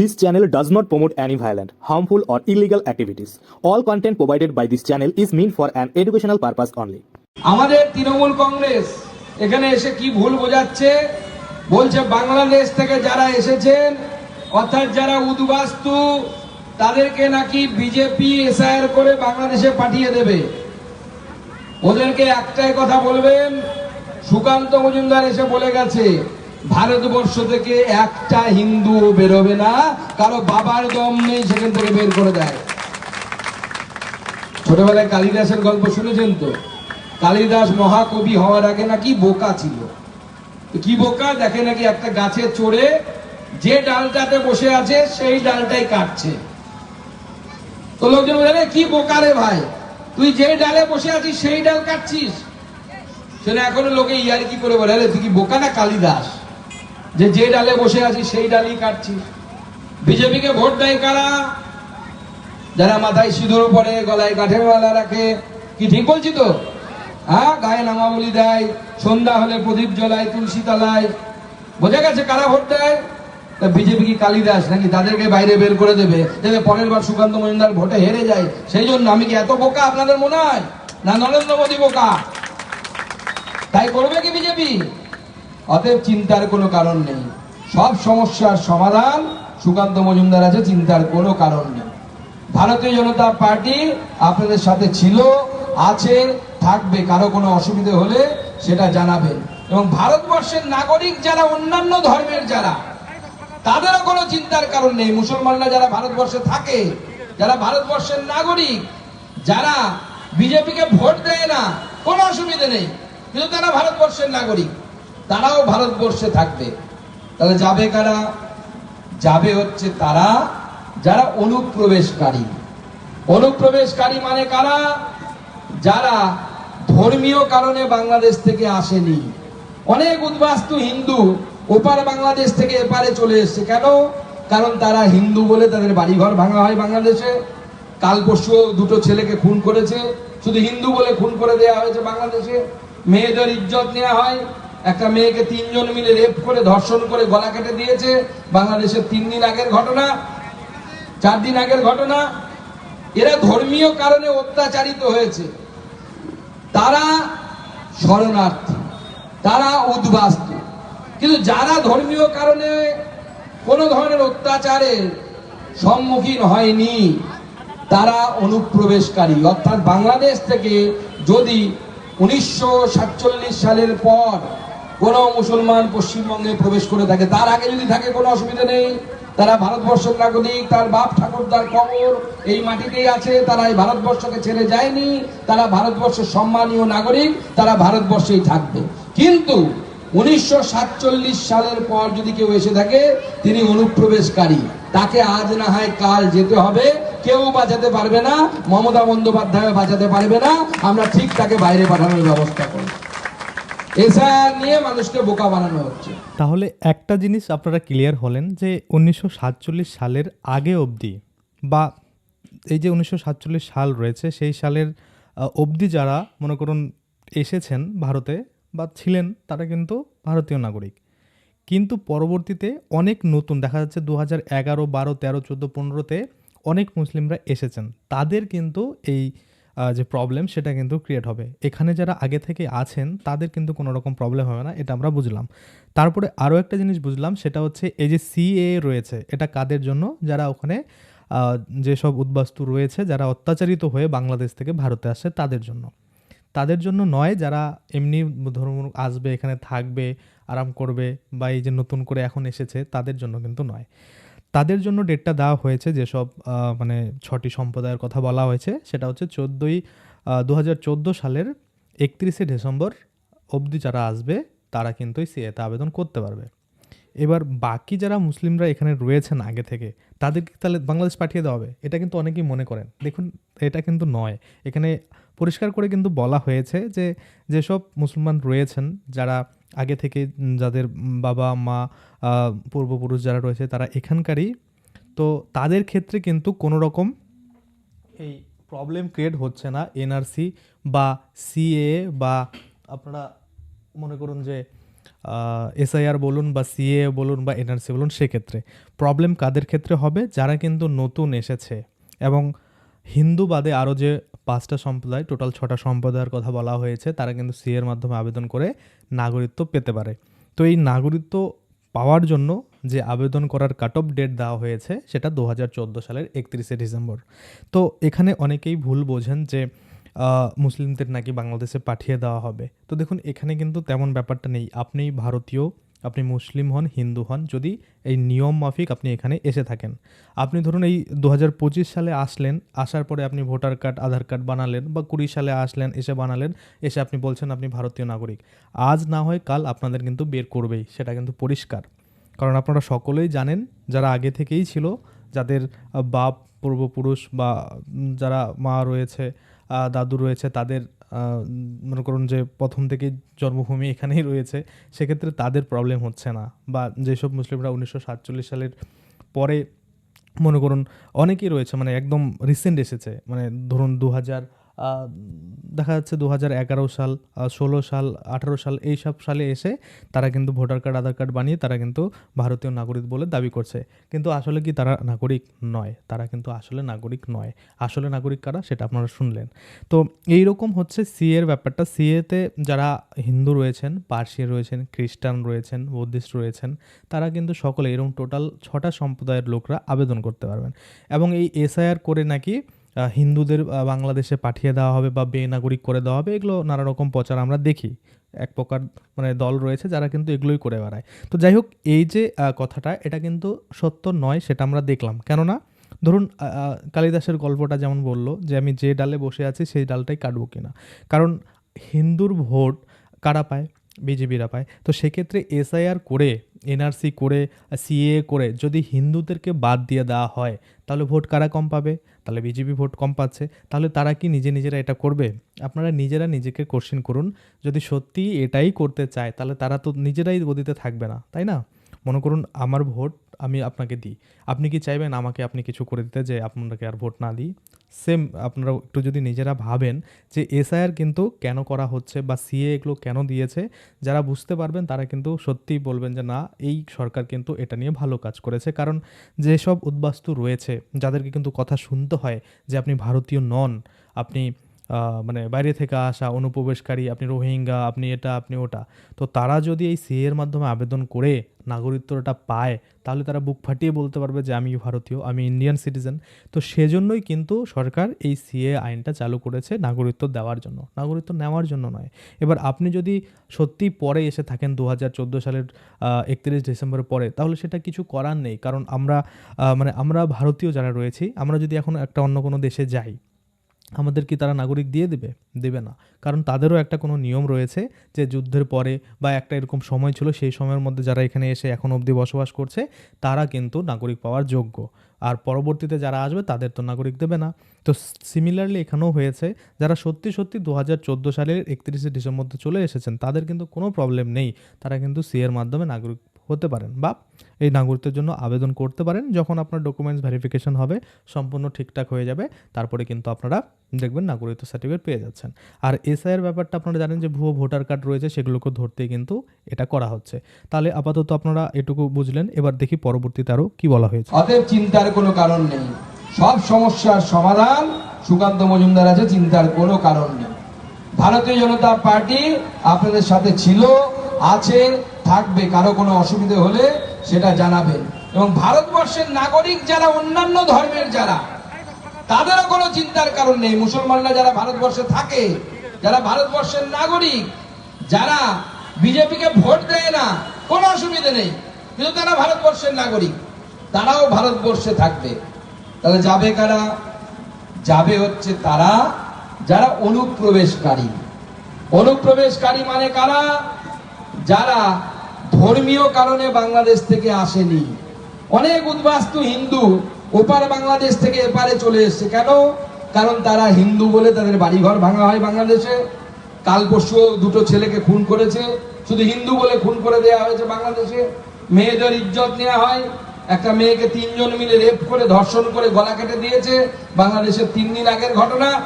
This channel does not promote any violent, harmful, or illegal activities. All content provided by this channel is meant for an educational purpose only. আমাদের তৃণমূল কংগ্রেস এখানে এসে কি ভুল বোঝাচ্ছে বলছে বাংলাদেশ থেকে যারা এসেছেন অর্থাৎ যারা উদ্বাস্তু তাদেরকে নাকি বিজেপি এসআইআর করে বাংলাদেশে পাঠিয়ে দেবে ওদেরকে একটাই কথা বলবেন সুকান্ত মজুমদার এসে বলে গেছে ভারতবর্ষ থেকে একটা হিন্দু বেরোবে না, কারও বাবার দম নেই সেখান থেকে বের করে দেয়। ছোটবেলায় কালিদাসের গল্প শুনেছেন তো? কালিদাস মহাকবি হওয়ার আগে নাকি বোকা ছিল। কি বোকা? দেখে নাকি একটা গাছে চড়ে যে ডালটাতে বসে আছে, সেই ডালটাই কাটছে। তো লোকজন বলে কি বোকা রে ভাই? তুই যে ডালে বসে আছিস, সেই ডাল কাটছিস? সেটা এখনও লোকে ইয়ার কি করে বলে তুই কি বোকা না কালিদাস? যে যে ডালে বসে আছি, সেই ডালই কাটছিস বিজেপিকে ভোট দেয় কারা? যারা মাথায় সিঁদুর পরে গলায় কাঠের মালা রাখে। কি ঠিক বলছি তো? হ্যাঁ গায়ে নামাবলি দেয়, সন্ধ্যা হলে প্রদীপ জ্বলায়, তুলসী তালায়। বোঝা গেছে কারা ভোট দেয়? বিজেপি কি কালিদাস নাকি তাদেরকে বাইরে বের করে দেবে? যাতে পরের বার সুকান্ত মজুমদার ভোটে হেরে যায়। সেই জন্য আমি কি এত বোকা আপনাদের মনে হয়? না নরেন্দ্র মোদী বোকা? তাই করবে কি বিজেপি? অতএব চিন্তার কোনো কারণ নেই। সব সমস্যার সমাধান সুকান্ত মজুমদার আছে, চিন্তার কোনো কারণ নেই। ভারতীয় জনতা পার্টি আপনাদের সাথে ছিল, আছে, থাকবে, কারও কোনো অসুবিধে হলে সেটা জানাবেন। এবং ভারতবর্ষের নাগরিক যারা, অন্যান্য ধর্মের যারা, তাদেরও কোনো চিন্তার কারণ নেই। মুসলমানরা যারা ভারতবর্ষে থাকে, যারা ভারতবর্ষের নাগরিক, যারা বিজেপিকে ভোট দেয় না, কোনো অসুবিধে নেই। কিন্তু তারা ভারতবর্ষের নাগরিক। তারাও ভারতবর্ষে থাকবে। তাহলে যাবে কারা? যাবে হচ্ছে তারা যারা অনুপ্রবেশকারী। অনুপ্রবেশকারী মানে কারা? যারা ধর্মীয় কারণে বাংলাদেশ থেকে আসেনি। অনেক উদ্বাস্তু হিন্দু ওপার বাংলাদেশ থেকে এপারে চলে এসছে। কেন? কারণ তারা হিন্দু বলে তাদের বাড়িঘর ভাঙা হয় বাংলাদেশে। কাল পরশু দুটো ছেলেকে খুন করেছে। শুধু হিন্দু বলে খুন করে দেওয়া হয়েছে বাংলাদেশে। মেয়েদের ইজ্জত নেওয়া হয়। একটা মেয়েকে তিনজন মিলে রেপ করে, ধর্ষণ করে গলা কেটে দিয়েছে। বাংলাদেশের তিন দিন আগের ঘটনা, চার দিন আগের ঘটনা। এরা ধর্মীয় কারণে অত্যাচারিত হয়েছে। তারা শরণার্থী, তারা উদ্বাস্তু। কিন্তু যারা ধর্মীয় কারণে কোনো ধরনের অত্যাচারের সম্মুখীন হয়নি, তারা অনুপ্রবেশকারী। অর্থাৎ বাংলাদেশ থেকে যদি উনিশশো সাতচল্লিশ সালের পর কোনো মুসলমান পশ্চিমবঙ্গে প্রবেশ করে থাকে। তার আগে যদি থাকে, কোনো অসুবিধা নেই। তারা ভারতবর্ষের নাগরিক, তার বাপ ঠাকুরদার কবর এই মাটিতেই আছে। তারা এই ভারতবর্ষকে ছেড়ে যায়নি। তারা ভারতবর্ষের সম্মানীয় নাগরিক, তারা ভারতবর্ষেই থাকবে। কিন্তু উনিশশো সাতচল্লিশ সালের পর যদি কেউ এসে থাকে, তিনি অনুপ্রবেশকারী। তাকে আজ না হয় কাল যেতে হবে। কেউ বাঁচাতে পারবে না। মমতা বন্দ্যোপাধ্যায় বাঁচাতে পারবে না। আমরা ঠিক তাকে বাইরে পাঠানোর ব্যবস্থা করব। তাহলে একটা জিনিস আপনারা ক্লিয়ার হলেন যে উনিশশো সাতচল্লিশ সালের আগে অবধি বা এই যে উনিশশো সাতচল্লিশ সাল রয়েছে, সেই সালের অবধি যারা মনে করুন এসেছেন ভারতে বা ছিলেন, তারা কিন্তু ভারতীয় নাগরিক। কিন্তু পরবর্তীতে অনেক নতুন, দেখা যাচ্ছে দু হাজার এগারো, বারো, তেরো, চোদ্দ, পনেরোতে অনেক মুসলিমরা এসেছেন। তাদের কিন্তু এই যে প্রবলেম সেটা কিন্তু ক্রিয়েট হবে। এখানে যারা আগে থেকে আছেন, তাদের কিন্তু কোনো রকম প্রবলেম হবে না, এটা আমরা বুঝলাম। তারপরে আরও একটা জিনিস বুঝলাম, সেটা হচ্ছে এই যে সিএ রয়েছে, এটা কাদের জন্য? যারা ওখানে যেসব উদ্বাস্তু রয়েছে, যারা অত্যাচারিত হয়ে বাংলাদেশ থেকে ভারতে আসে, তাদের জন্য। তাদের জন্য নয়, যারা এমনি ধরুন আসবে, এখানে থাকবে, আরাম করবে, বা এই যে নতুন করে এখন এসেছে, তাদের জন্য কিন্তু নয়। তাদের জন্য ডেটটা দেওয়া হয়েছে যেসব মানে ছটি সম্প্রদায়ের কথা বলা হয়েছে। সেটা হচ্ছে চোদ্দোই দু হাজার চোদ্দ সালের একত্রিশে ডিসেম্বর অবধি যারা আসবে, তারা কিন্তু এই সিএতে আবেদন করতে পারবে। এবার বাকি যারা মুসলিমরা এখানে রয়েছেন আগে থেকে, তাদেরকে তাহলে বাংলাদেশ পাঠিয়ে দেওয়া হবে। এটা কিন্তু অনেকেই মনে করেন। দেখুন, এটা কিন্তু নয়। এখানে পরিষ্কার করে কিন্তু বলা হয়েছে যে, যেসব মুসলমান রয়েছেন, যারা আগে থেকে যাদের বাবা, মা পূর্বপুরুষ যারা রয়েছে তারা এখানকারই। তো তাদের ক্ষেত্রে কিন্তু কোনো রকম এই প্রবলেম ক্রিয়েট হচ্ছে না এনআরসি বা সিএ বা আপনারা মনে করুন যে এসআইআর বলুন বা সিএ বলুন বা এনআরসি বলুন সেক্ষেত্রে। প্রবলেম কাদের ক্ষেত্রে হবে? যারা কিন্তু নতুন এসেছে এবং হিন্দু বাদে আরও যে পাঁচটা সম্প্রদায়, টোটাল ছটা সম্প্রদায়ের কথা বলা হয়েছে, তারা কিন্তু সিএর মাধ্যমে আবেদন করে নাগরিকত্ব পেতে পারে। তো এই নাগরিকত্ব পাওয়ার জন্য যে আবেদন করার কাট অফ ডেট দেওয়া হয়েছে, সেটা দু হাজার চোদ্দ সালের একত্রিশে ডিসেম্বর। তো এখানে অনেকেই ভুল বোঝেন যে মুসলিমদের নাকি বাংলাদেশে পাঠিয়ে দেওয়া হবে। তো দেখুন, এখানে কিন্তু তেমন ব্যাপারটা নেই। আপনি ভারতীয় আপনি মুসলিম হন, হিন্দু হন, যদি এই নিয়ম মাফিক আপনি এখানে এসে থাকেন। আপনি ধরুন এই দু হাজার পঁচিশ সালে আসলেন, আসার পরে আপনি ভোটার কার্ড, আধার কার্ড বানালেন বা কুড়ি সালে আসলেন, এসে বানালেন, এসে আপনি বলছেন আপনি ভারতীয় নাগরিক। আজ না হয় কাল আপনাদের কিন্তু বের করবেই, সেটা কিন্তু পরিষ্কার। কারণ আপনারা সকলেই জানেন, যারা আগে থেকেই ছিল, যাদের বাপ পূর্বপুরুষ বা যারা মা রয়েছে দাদু রয়েছে, তাদের মনে করুন যে প্রথম থেকে জন্মভূমি এখানেই রয়েছে, সেক্ষেত্রে তাদের প্রবলেম হচ্ছে না। বা যেসব মুসলিমরা উনিশশো সাতচল্লিশ সালের পরে মনে করুন অনেকেই রয়েছে মানে একদম রিসেন্ট এসেছে মানে ধরুন দু হাজার দেখা যাচ্ছে দু হাজার এগারো সাল ষোলো সাল, আঠারো সাল এইসব সালে এসে তারা কিন্তু ভোটার কার্ড, আধার কার্ড বানিয়ে তারা কিন্তু ভারতীয় নাগরিক বলে দাবি করছে। কিন্তু আসলে কি তারা নাগরিক নয়? তারা কিন্তু আসলে নাগরিক নয়। আসলে নাগরিক কারা সেটা আপনারা শুনলেন। তো এই রকম হচ্ছে সিএর ব্যাপারটা। সিএতে যারা হিন্দু রয়েছেন, পার্সি রয়েছেন, খ্রিস্টান রয়েছেন, বৌদ্ধিস্ট রয়েছেন, তারা কিন্তু সকলে, এরকম টোটাল ছটা সম্প্রদায়ের লোকরা আবেদন করতে পারবেন। এবং এই এসআইআর করে নাকি হিন্দুদের বাংলাদেশে পাঠিয়ে দেওয়া হবে বা বেনাগরিক করে দেওয়া হবে, এগুলো নানা রকম প্রচার আমরা দেখি। এক প্রকার মানে দল রয়েছে যারা কিন্তু এগুলোই করে বেড়ায়। তো যাই হোক, এই যে কথাটা, এটা কিন্তু সত্য নয়, সেটা আমরা দেখলাম। কেননা, ধরুন কালিদাসের গল্পটা যেমন বলল যে, আমি যে ডালে বসে আছি, সেই ডালটাই কাটবো কিনা? কারণ, হিন্দুর ভোট কারা পায়? বিজেপিরা পায়। তো সেক্ষেত্রে এসআইআর করে, এনআরসি করে সিএ করে যদি হিন্দুদেরকে বাদ দিয়ে দেওয়া হয়, তাহলে ভোট কারা কম পাবে? তাহলে বিজেপি ভোট কম পাচ্ছে। তাহলে তারা কি নিজে নিজেরা এটা করবে? আপনারা নিজেরা নিজেকে কোশ্চেন করুন। যদি সত্যি এটাই করতে চায়, তাহলে তারা তো নিজেরাই গদিতে থাকবে না, তাই না? মনে করুন আমার ভোট আমি আপনাকে দিই। আপনি কি চাইবেন আমাকে আপনি কিছু করে দিতে যে আপনাকে আর ভোট না দিই? সেম আপনারা একটু যদি নিজেরা ভাবেন যে এসআইআর কিন্তু কেন করা হচ্ছে বা সিএ এগুলো কেন দিয়েছে, যারা বুঝতে পারবেন তারা কিন্তু সত্যিই বলবেন যে না, এই সরকার কিন্তু এটা নিয়ে ভালো কাজ করেছে। কারণ যেসব উদ্বাস্তু রয়েছে, যাদেরকে কিন্তু কথা শুনতে হয় যে আপনি ভারতীয় নন, আপনি মানে বাইরে থেকে আসা, অনুপ্রবেশকারী, আপনি রোহিঙ্গা, আপনি এটা, আপনি ওটা। তো তারা যদি এই সিএ এর মাধ্যমে আবেদন করে নাগরিকত্বটা পায়, তাহলে তারা বুক ফাটিয়ে বলতে পারবে যে আমি ভারতীয়, আমি ইন্ডিয়ান সিটিজেন। তো সেজন্যই কিন্তু সরকার এই সিএ আইনটা চালু করেছে নাগরিকত্ব দেওয়ার জন্য। নাগরিকত্ব নেওয়ার জন্য নয়। এবার আপনি যদি সত্যি পরে এসে থাকেন দু হাজার চোদ্দ সালের একত্রিশ ডিসেম্বরের পরে, তাহলে সেটা কিছু করার নেই। কারণ আমরা মানে আমরা ভারতীয় যারা রয়েছি, আমরা যদি এখন একটা অন্য কোনো দেশে যাই আমাদের কি তারা নাগরিক দিয়ে দেবে? দেবে না। কারণ তাদেরও একটা কোনো নিয়ম রয়েছে যে যুদ্ধের পরে বা একটা এরকম সময় ছিল, সেই সময়ের মধ্যে যারা এখানে এসে এখন অবধি বসবাস করছে, তারা কিন্তু নাগরিক পাওয়ার যোগ্য। আর পরবর্তীতে যারা আসবে, তাদের তো নাগরিক দেবে না। তো সিমিলারলি এখানেও হয়েছে, যারা সত্যি সত্যি দু হাজার চোদ্দ সালের একত্রিশে ডিসেম্বর চলে এসেছেন, তাদের কিন্তু কোনো প্রবলেম নেই। তারা কিন্তু সিএর মাধ্যমে নাগরিক হতে পারেন বা এই নাগরিকত্বের জন্য আবেদন করতে পারেন যখন আপনার ডকুমেন্টস ভেরিফিকেশন হবে, সম্পূর্ণ ঠিকঠাক হয়ে যাবে, তারপরে কিন্তু আপনারা দেখবেন নাগরিকত্ব সার্টিফিকেট পেয়ে যাচ্ছেন। আর এসআইয়ের ব্যাপারটা আপনারা জানেন যে ভুয়ো ভোটার কার্ড রয়েছে, সেগুলোকে ধরতে কিন্তু এটা করা হচ্ছে। তাহলে আপাতত আপনারা এটুকু বুঝলেন, এবার দেখি পরবর্তীতে আরও কি বলা হয়েছে। অতএব চিন্তার কোনো কারণ নেই। সব সমস্যার সমাধান সুকান্ত মজুমদার আছে, চিন্তার কোনো কারণ নেই। ভারতীয় জনতা পার্টি আপনাদের সাথে ছিল, আছে থাকবে, কারও কোনো অসুবিধে হলে সেটা জানাবেন এবং ভারতবর্ষের নাগরিক যারা, অন্যান্য ধর্মের যারা, তাদেরও কোনো চিন্তার কারণ নেই। মুসলমানরা যারা ভারতবর্ষে থাকে, যারা ভারতবর্ষের নাগরিক, যারা বিজেপিকে ভোট দেয় না, কোনো অসুবিধে নেই। কিন্তু তারা ভারতবর্ষের নাগরিক, তারাও ভারতবর্ষে থাকবে। তাহলে যাবে কারা? যাবে হচ্ছে তারা যারা অনুপ্রবেশকারী। অনুপ্রবেশকারী মানে কারা? যারা ধর্মীয় কারণে বাংলাদেশ থেকে আসেনি। অনেক উদ্বাস্তু হিন্দু ওপার বাংলাদেশ থেকে এপারে চলে এসছে। কেন? কারণ তারা হিন্দু বলে তাদের বাড়িঘর ভাঙা হয় বাংলাদেশে। কাল পরশু দুটো ছেলেকে খুন করেছে। শুধু হিন্দু বলে খুন করে দেওয়া হয়েছে বাংলাদেশে। মেয়েদের ইজ্জত নেওয়া হয়। একটা মেয়েকে তিনজন মিলে রেপ করে, ধর্ষণ করে গলা কেটে দিয়েছে। বাংলাদেশের তিন দিন আগের ঘটনা,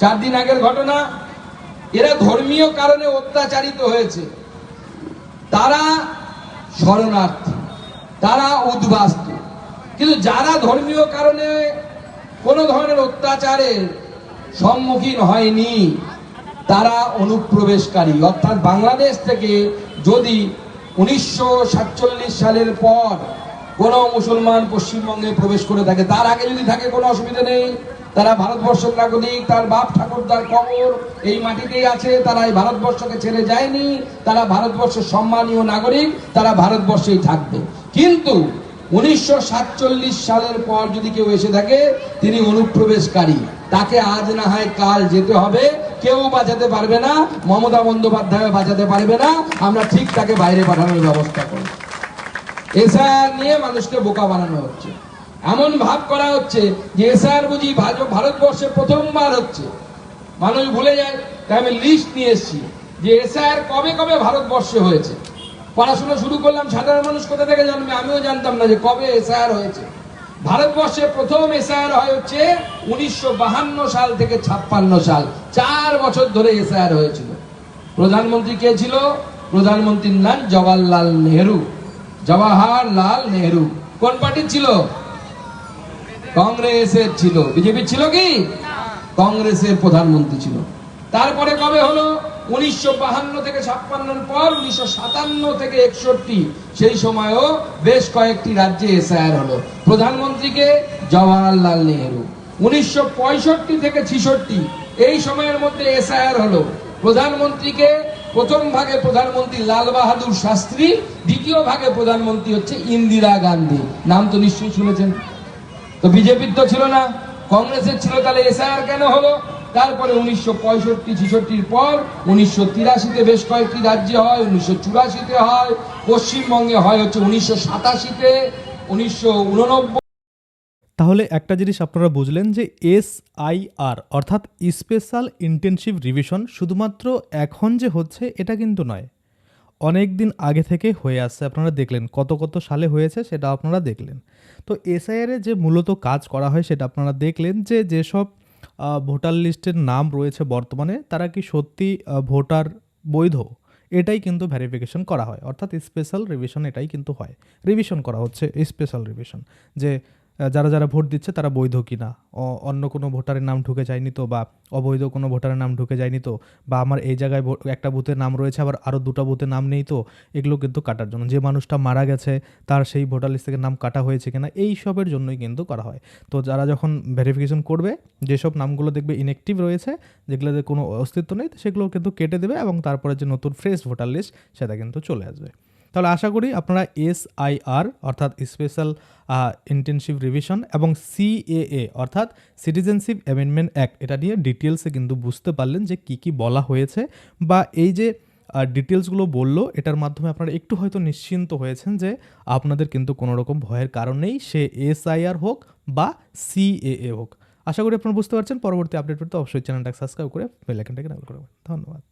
চার দিন আগের ঘটনা। এরা ধর্মীয় কারণে অত্যাচারিত হয়েছে। তারা শরণার্থী, তারা উদ্বাস্তু। কিন্তু যারা ধর্মীয় কারণে কোনো ধরনের অত্যাচারের সম্মুখীন হয়নি, তারা অনুপ্রবেশকারী। অর্থাৎ বাংলাদেশ থেকে যদি উনিশশো সাতচল্লিশ সালের পর কোনো মুসলমান পশ্চিমবঙ্গে প্রবেশ করে থাকে, তার আগে যদি থাকে, কোনো অসুবিধা নেই। তারা ভারতবর্ষের নাগরিক, তার বাপ ঠাকুরদার কবর এই মাটিতেই আছে, তারা এই ভারতবর্ষকে ছেড়ে যায়নি, তারা ভারতবর্ষের সম্মানীয় নাগরিক, তারা ভারতবর্ষেই থাকবে। কিন্তু উনিশশো সাতচল্লিশ সালের পর যদি কেউ এসে থাকে, তিনি অনুপ্রবেশকারী। তাকে আজ না হয় কাল যেতে হবে, কেউ বাঁচাতে পারবে না, মমতা বন্দ্যোপাধ্যায় বাঁচাতে পারবে না, আমরা ঠিক তাকে বাইরে পাঠানোর ব্যবস্থা করব। এসআর নিয়ে মানুষকে বোকা বানানো হচ্ছে। এমন ভাব করা হচ্ছে যে এসআর বুঝি ভারতবর্ষে প্রথমবার হচ্ছে। মানুষ ভুলে যায় তাই আমি লিস্ট নিয়ে এসেছি যে এসআর কবে কবে ভারতবর্ষে হয়েছে। পড়াশোনা শুরু করলাম, সাধারণ মানুষ কোথা থেকে জানবে? আমিও জানতাম না যে কবে এসআর হয়েছে। ভারতবর্ষে প্রথম এসআর হয় হচ্ছে উনিশশো সাল থেকে ছাপ্পান্ন সাল। চার বছর ধরে এসআর হয়েছিল। প্রধানমন্ত্রী কে ছিল? প্রধানমন্ত্রীর নাম জওয়াহরলাল নেহরু। জওয়াহরলাল নেহরু। কোন পার্টির ছিল? কংগ্রেসের ছিল। বিজেপি ছিল কি? কংগ্রেসের প্রধানমন্ত্রী ছিল। তারপরে কবে হলো? উনিশশো থেকে ছাপ্পান্নর পর উনিশশো সাতান্ন থেকে একষট্টি। সেই সময়ও বেশ কয়েকটি রাজ্যে এসআইআর হলো। প্রধানমন্ত্রীকে জওয়াহরলাল নেহেরু। উনিশশো থেকে ছিষট্টি। এই সময়ের মধ্যে এসআইআর হলো। প্রধানমন্ত্রীকে প্রথম ভাগে প্রধানমন্ত্রী লাল বাহাদুর শাস্ত্রী, দ্বিতীয় ভাগে প্রধানমন্ত্রী হচ্ছে ইন্দিরা গান্ধী। নাম তো নিশ্চয়ই শুনেছেন। তো বিজেপির তো ছিল না, কংগ্রেসের ছিল, তাহলে এসআইআর কেন হলো? তারপরে উনিশশো পঁয়ষট্টি, ছিষট্টির পর উনিশশো তিরাশিতে বেশ কয়েকটি রাজ্যে হয়, উনিশশো চুরাশিতে হয়, পশ্চিমবঙ্গে হয় হচ্ছে উনিশশো সাতাশিতে, উনিশশো উননব্বই। তাহলে একটা জিনিস আপনারা বুঝলেন যে এস আই আর অর্থাৎ স্পেশাল ইন্টেনসিভ রিভিশন, শুধুমাত্র এখন যে হচ্ছে, এটা কিন্তু নয়। অনেক দিন আগে থেকে হয়ে আসছে, আপনারা দেখলেন কত কত সালে হয়েছে সেটা আপনারা দেখলেন। তো এসআইআরে যে মূলত কাজ করা হয় সেটা আপনারা দেখলেন যে যেসব ভোটার লিস্টের নাম রয়েছে বর্তমানে, তারা কি সত্যি ভোটার বৈধ? এটাই কিন্তু ভেরিফিকেশন করা হয়। অর্থাৎ স্পেশাল রিভিশন এটাই কিন্তু হয়। রিভিশন করা হচ্ছে, স্পেশাল রিভিশন। যে যারা যারা ভোট দিচ্ছে তারা বৈধ কিনা? অন্য কোনো ভোটারের নাম ঢুকে যায়নি তো বা অবৈধ কোনো ভোটারের নাম ঢুকে যায়নি তো? বা আমার এই জায়গায় একটা বুথের নাম রয়েছে, আবার আরও দুটো বুথের নাম নেই তো? এগুলো কিন্তু কাটার জন্য। যে মানুষটা মারা গেছে, তার সেই ভোটার লিস্ট থেকে নাম কাটা হয়েছে কিনা, এই সবের জন্যই কিন্তু করা হয়। তো যারা যখন ভেরিফিকেশন করবে, যেসব নামগুলো দেখবে ইনঅ্যাক্টিভ রয়েছে, যেগুলোতে কোনো অস্তিত্ব নেই সেগুলো কিন্তু কেটে দেবে এবং তারপরে যে নতুন ফ্রেশ ভোটার লিস্ট সেটা কিন্তু চলে আসবে। তাহলে আশা করি আপনারা এস আই আর অর্থাৎ স্পেশাল ইন্টেনসিভ রিভিশন এবং সিএএ, অর্থাৎ সিটিজেনশিপ অ্যামেন্ডমেন্ট অ্যাক্ট, এটা নিয়ে ডিটেলসে কিন্তু বুঝতে পারলেন যে কি কি বলা হয়েছে বা এই যে ডিটেলসগুলো বলল, এটার মাধ্যমে আপনারা একটু হয়তো নিশ্চিন্ত হয়েছেন যে আপনাদের কিন্তু কোনো রকম ভয়ের কারণ নেই, সে এসআইআর হোক বা সিএএ হোক। আশা করি আপনারা বুঝতে পারছেন, পরবর্তী আপডেট পেতে অবশ্যই চ্যানেলটাকে সাবস্ক্রাইব করে বেল আইকনটাকে করবেন ধন্যবাদ।